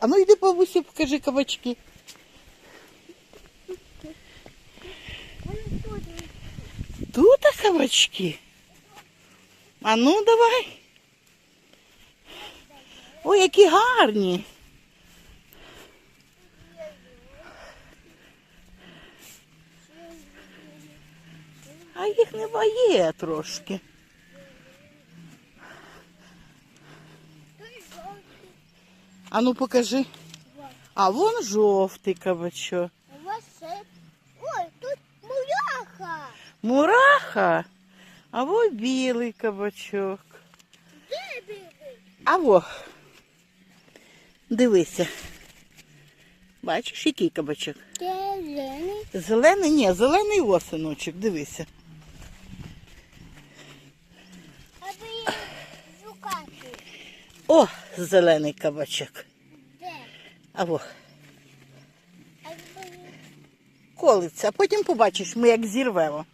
А ну йди бабусі, покажи кабачки. Тут кабачки. А ну давай. Ой, які гарні. А їх не бає трошки. А ну покажи. А вон жовтий кабачок. У вас це... Ой, тут муляха. Мураха. А во білий кабачок. Де білий? А во. Дивися. Бачиш, який кабачок? Зелений. Зелений? Ні, зелений осиночок, дивися. О, зелений кабачок. Де? А во. Колиться, а потім побачиш, ми як зірвемо.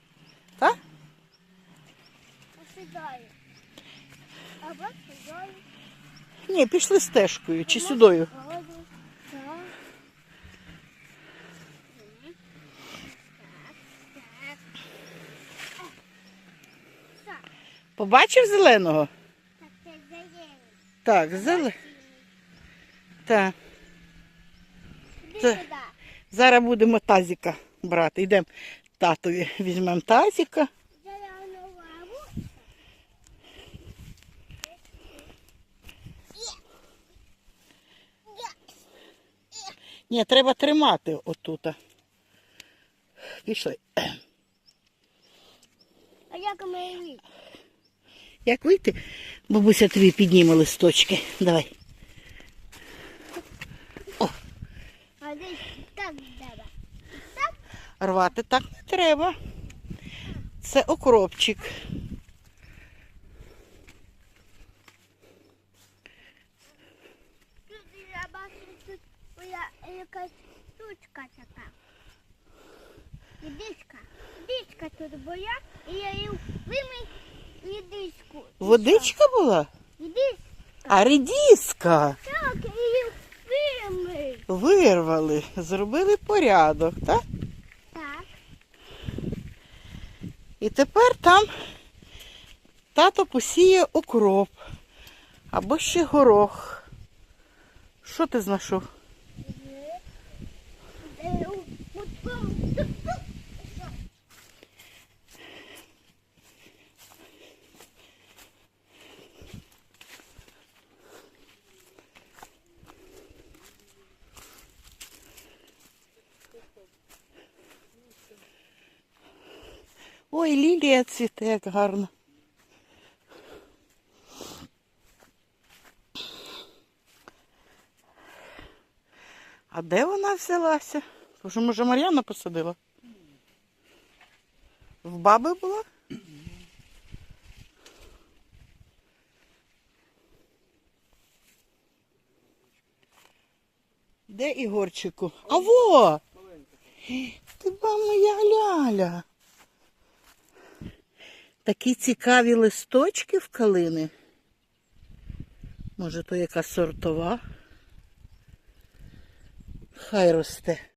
Так? Ні, пішли стежкою чи сюдою. Побачив зеленого? Так, зелений. Так. Це- Зараз будемо тазіка брати. Йдемо татові, візьмемо тазіка. Ні, треба тримати отут. Пішли. А як ми її? Як вийти? Бабуся тобі підніме листочки. Давай. О. А десь так треба. Так? Рвати так не треба. Це окропчик. Тут я бачу, тут моя якась штучка така. І дишка. Дишка тут і я її вимий і дишку. Водичка була? І дишка. А редіска. Так, її вимий. Вирвали, зробили порядок, так? Так. І тепер там тато посіє окроп або ще горох. Що ти знайшов? Е, у- от там, тут, тут. Що? Ой, лілія цвіте, як гарно. А де вона взялася? Боже, може, Мар'яна посадила? В баби була? Де Ігорчику? А во! Ти ба моя ляля. Такі цікаві листочки в калини. Може, то яка сортова? Хай росте.